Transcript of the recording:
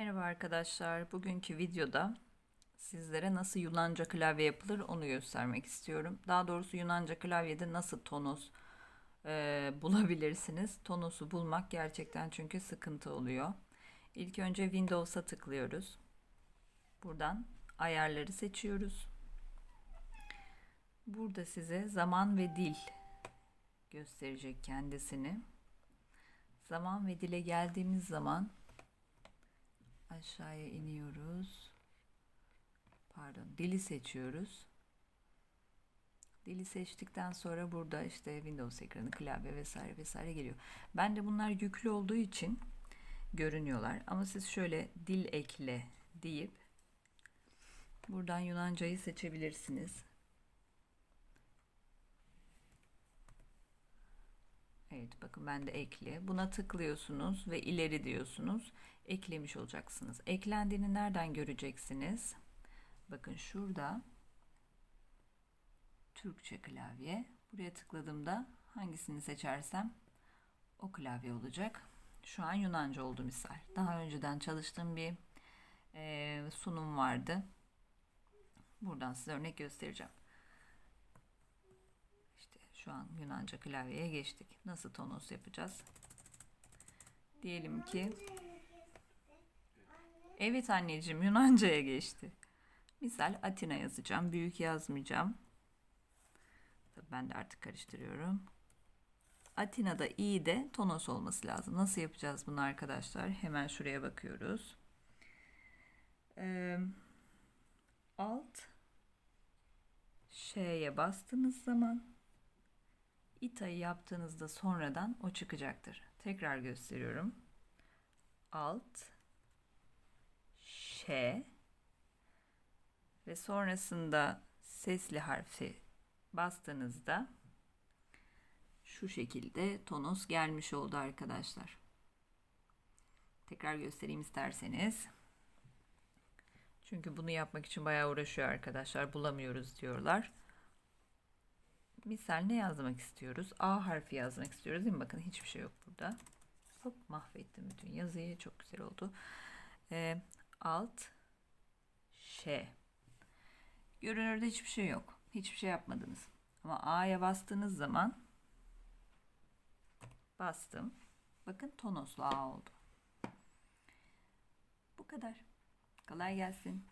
Merhaba arkadaşlar. Bugünkü videoda sizlere nasıl Yunanca klavye yapılır onu göstermek istiyorum. Daha doğrusu Yunanca klavyede nasıl tonus e, bulabilirsiniz. Tonusu bulmak gerçekten çünkü sıkıntı oluyor. İlk önce Windows'a tıklıyoruz. Buradan ayarları seçiyoruz. Burada size zaman ve dil gösterecek kendisini. Zaman ve dile geldiğimiz zaman aşağıya iniyoruz. Pardon, dili seçiyoruz. Dili seçtikten sonra burada işte Windows ekranı, klavye vesaire vesaire geliyor. Ben de bunlar yüklü olduğu için görünüyorlar. Ama siz şöyle dil ekle deyip buradan Yunancayı seçebilirsiniz. Evet bakın ben de ekle. Buna tıklıyorsunuz ve ileri diyorsunuz. Eklemiş olacaksınız. Eklendiğini nereden göreceksiniz? Bakın şurada Türkçe klavye. Buraya tıkladığımda hangisini seçersem o klavye olacak. Şu an Yunanca oldu misal. Daha önceden çalıştığım bir sunum vardı. Buradan size örnek göstereceğim. Şu an Yunanca klavyeye geçtik. Nasıl tonos yapacağız? Diyelim ki Evet anneciğim Yunanca'ya geçti. Misal Atina yazacağım. Büyük yazmayacağım. Tabii ben de artık karıştırıyorum. Atina'da i de tonos olması lazım. Nasıl yapacağız bunu arkadaşlar? Hemen şuraya bakıyoruz. Alt Ş'ye bastığınız zaman İta'yı yaptığınızda sonradan o çıkacaktır. Tekrar gösteriyorum. Alt Ş ve sonrasında sesli harfi bastığınızda şu şekilde tonos gelmiş oldu arkadaşlar. Tekrar göstereyim isterseniz. Çünkü bunu yapmak için bayağı uğraşıyor arkadaşlar. Bulamıyoruz diyorlar. Misal ne yazmak istiyoruz? A harfi yazmak istiyoruz değil mi? Bakın hiçbir şey yok burada. Hop mahvettim bütün yazıyı. Çok güzel oldu. Ee, alt Ş. Görünürde hiçbir şey yok. Hiçbir şey yapmadınız. Ama A'ya bastığınız zaman bastım. Bakın tonoslu A oldu. Bu kadar. Kolay gelsin.